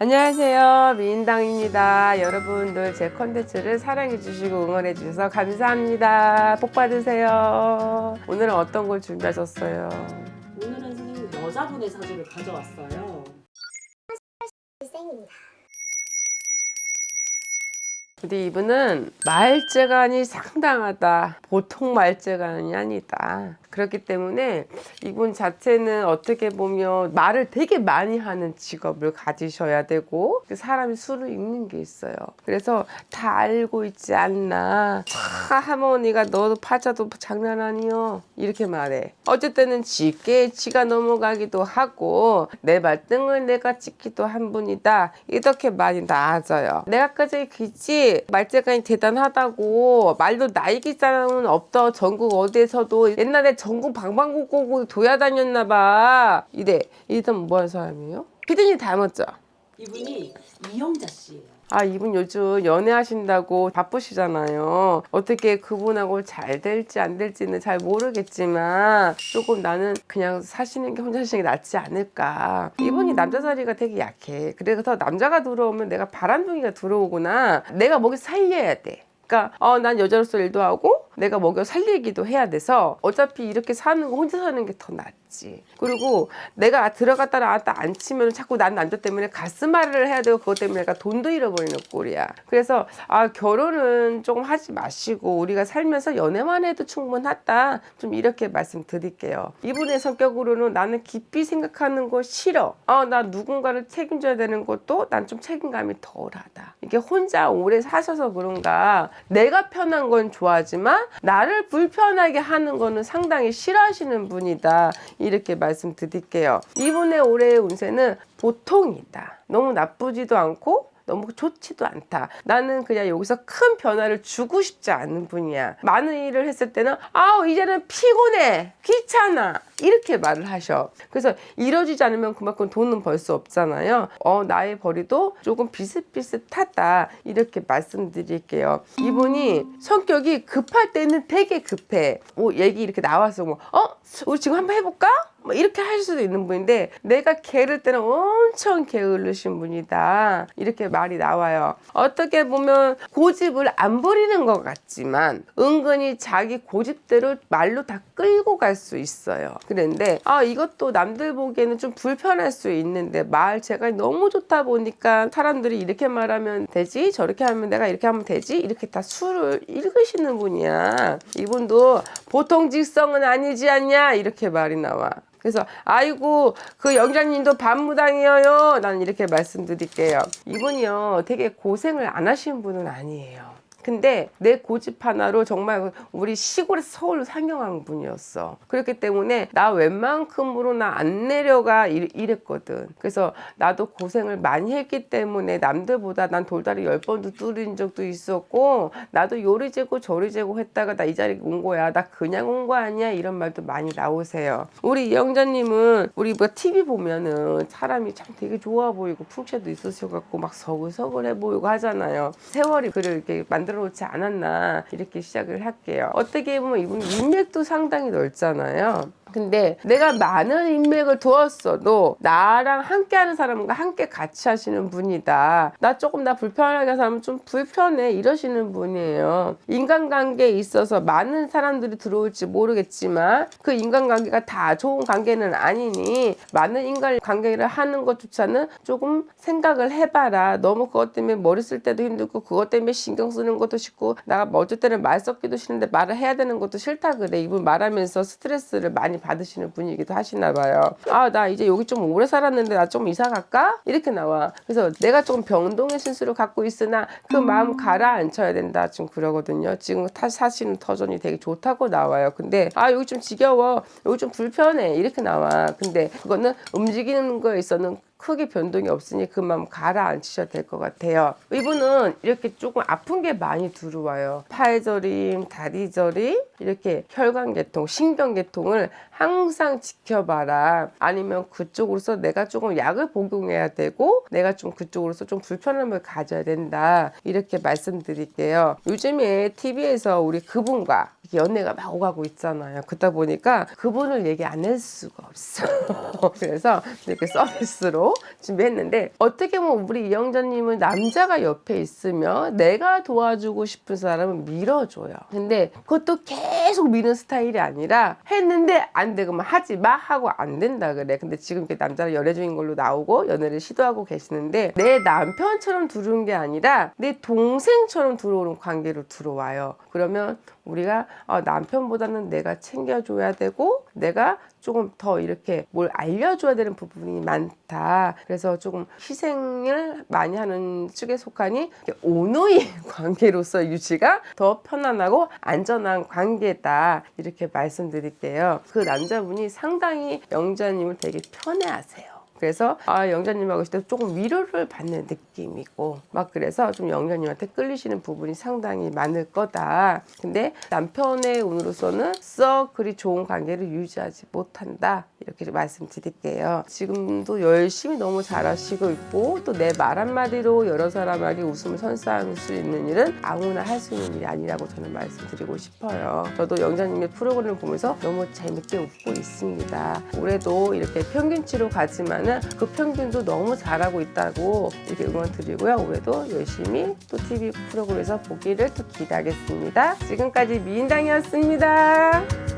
안녕하세요. 미인당입니다. 여러분들 제 컨텐츠를 사랑해 주시고 응원해 주셔서 감사합니다. 복 받으세요. 오늘은 어떤 걸 준비하셨어요? 오늘은 선생님 여자분의 사주를 가져왔어요. 일생입니다. 근데 이분은 말재간이 상당하다. 보통 말재간이 아니다. 그렇기 때문에 이분 자체는 어떻게 보면 말을 되게 많이 하는 직업을 가지셔야 되고 그 사람이 술을 읽는 게 있어요. 그래서 다 알고 있지 않나. 차 할머니가 너도 파자도 장난 아니요. 이렇게 말해. 어쨌든 지게 지가 넘어가기도 하고 내 발등을 내가 찍기도 한 분이다. 이렇게 많이 나아져요. 내가 까지 그지 말재간이 대단하다고 말도 나이기 사람은 없더 전국 어디에서도 옛날에 전국 방방곡곡 도야다녔나 봐. 이래. 이랬던 뭐 하는 사람이에요? 피디님 닮았죠? 이분이 이영자 씨예요. 아, 이분 요즘 연애하신다고 바쁘시잖아요. 어떻게 그분하고 잘 될지 안 될지는 잘 모르겠지만 조금 나는 그냥 사시는 게 혼자 사시는 게 낫지 않을까. 이분이 남자 자리가 되게 약해. 그래서 남자가 들어오면 내가 바람둥이가 들어오구나. 내가 먹이 살려야 돼. 그러니까 어, 난 여자로서 일도 하고 내가 먹여 살리기도 해야 돼서 어차피 이렇게 사는 거 혼자 사는 게 더 낫지. 그리고 내가 들어갔다 나왔다 안 치면 자꾸 난 남자 때문에 가스말을 해야 되고 그것 때문에 내가 돈도 잃어버리는 꼴이야. 그래서 아 결혼은 조금 하지 마시고 우리가 살면서 연애만 해도 충분하다. 좀 이렇게 말씀드릴게요. 이분의 성격으로는 나는 깊이 생각하는 거 싫어. 아나 누군가를 책임져야 되는 것도 난 좀 책임감이 덜하다. 이게 혼자 오래 사셔서 그런가 내가 편한 건 좋아하지만 나를 불편하게 하는 거는 상당히 싫어하시는 분이다. 이렇게 말씀드릴게요. 이분의 올해의 운세는 보통이다. 너무 나쁘지도 않고 너무 좋지도 않다. 나는 그냥 여기서 큰 변화를 주고 싶지 않은 분이야. 많은 일을 했을 때는 아우 이제는 피곤해, 귀찮아 이렇게 말을 하셔. 그래서 이뤄지지 않으면 그만큼 돈은 벌 수 없잖아요. 어 나의 벌이도 조금 비슷비슷하다 이렇게 말씀드릴게요. 이분이 성격이 급할 때는 되게 급해. 뭐 얘기 이렇게 나와서 뭐 어 우리 지금 한번 해볼까? 뭐 이렇게 할 수도 있는 분인데 내가 게으를 때는 엄청 게으르신 분이다. 이렇게 말이 나와요. 어떻게 보면 고집을 안 부리는 것 같지만 은근히 자기 고집대로 말로 다 끌고 갈 수 있어요. 그런데 아 이것도 남들 보기에는 좀 불편할 수 있는데 말 제가 너무 좋다 보니까 사람들이 이렇게 말하면 되지? 저렇게 하면 내가 이렇게 하면 되지? 이렇게 다 수를 읽으시는 분이야. 이분도 보통 직성은 아니지 않냐 이렇게 말이 나와 그래서 아이고 그 영자님도 반무당이에요. 나는 이렇게 말씀드릴게요. 이분이요 되게 고생을 안 하신 분은 아니에요. 근데 내 고집 하나로 정말 우리 시골에서 서울로 상경한 분이었어. 그렇기 때문에 나 웬만큼으로 나 안 내려가 이- 이랬거든. 그래서 나도 고생을 많이 했기 때문에 남들보다 난 돌다리 열 번도 뚫린 적도 있었고 나도 요리 재고 저리 재고 했다가 나 이 자리에 온 거야. 나 그냥 온 거 아니야. 이런 말도 많이 나오세요. 우리 이영자님은 우리 뭐 TV 보면은 사람이 참 되게 좋아 보이고 풍채도 있으셔 갖고 막 서글서글해 보이고 하잖아요. 세월이 그를 이렇게 만 들어 놓지 않았나 이렇게 시작을 할게요. 어떻게 보면 이분 인맥도 상당히 넓잖아요. 근데 내가 많은 인맥을 두었어도 나랑 함께 하는 사람과 함께 같이 하시는 분이다. 나 조금 나 불편하게 사면 좀 불편해 이러시는 분이에요. 인간관계에 있어서 많은 사람들이 들어올지 모르겠지만 그 인간관계가 다 좋은 관계는 아니니 많은 인간관계를 하는 것조차는 조금 생각을 해봐라. 너무 그것 때문에 머리 쓸 때도 힘들고 그것 때문에 신경 쓰는 것도 싫고 나가 어쩔 때는 말 섞기도 싫은데 말을 해야 되는 것도 싫다 그래. 이분 말하면서 스트레스를 많이 받으시는 분이기도 하시나 봐요. 아, 나 이제 여기 좀 오래 살았는데 나 좀 이사 갈까? 이렇게 나와. 그래서 내가 조금 병동의 신수를 갖고 있으나 그 마음 가라앉혀야 된다. 지금 그러거든요. 지금 타, 사시는 터전이 되게 좋다고 나와요. 근데 아, 여기 좀 지겨워. 여기 좀 불편해. 이렇게 나와. 근데 그거는 움직이는 거에 있어는 크게 변동이 없으니 그 마음 가라앉히셔야 될것 같아요. 이분은 이렇게 조금 아픈 게 많이 들어와요. 팔저림, 다리저림, 이렇게 혈관계통, 신경계통을 항상 지켜봐라. 아니면 그쪽으로서 내가 조금 약을 복용해야 되고 내가 좀 그쪽으로서 좀 불편함을 가져야 된다. 이렇게 말씀드릴게요. 요즘에 TV에서 우리 그분과 연애가 막 오가고 있잖아요. 그러다 보니까 그분을 얘기 안 할 수가 없어. 그래서 이렇게 서비스로 또 준비했는데 어떻게 보면 우리 이영자님은 남자가 옆에 있으면 내가 도와주고 싶은 사람은 밀어줘요. 근데 그것도 계속 미는 스타일이 아니라 했는데 안 되고 막 하지 마 하고 안 된다 그래. 근데 지금 이렇게 남자랑 연애 중인 걸로 나오고 연애를 시도하고 계시는데 내 남편처럼 들어온 게 아니라 내 동생처럼 들어오는 관계로 들어와요. 그러면 우리가 어, 남편보다는 내가 챙겨줘야 되고 내가 조금 더 이렇게 뭘 알려줘야 되는 부분이 많다. 그래서 조금 희생을 많이 하는 축에 속하니 오노이 관계로서 유지가 더 편안하고 안전한 관계다. 이렇게 말씀드릴게요. 그 남자분이 상당히 영자님을 되게 편해하세요. 그래서 아 영자님하고 있을 때 조금 위로를 받는 느낌이고 막 그래서 좀 영자님한테 끌리시는 부분이 상당히 많을 거다. 근데 남편의 운으로서는 썩 그리 좋은 관계를 유지하지 못한다. 이렇게 말씀드릴게요. 지금도 열심히 너무 잘하시고 있고 또 내 말 한마디로 여러 사람에게 웃음을 선사할 수 있는 일은 아무나 할 수 있는 일이 아니라고 저는 말씀드리고 싶어요. 저도 영자님의 프로그램을 보면서 너무 재밌게 웃고 있습니다. 올해도 이렇게 평균치로 가지만 은그 평균도 너무 잘하고 있다고 이렇게 응원 드리고요. 올해도 열심히 또 TV 프로그램에서 보기를 또 기대하겠습니다. 지금까지 미인당이었습니다.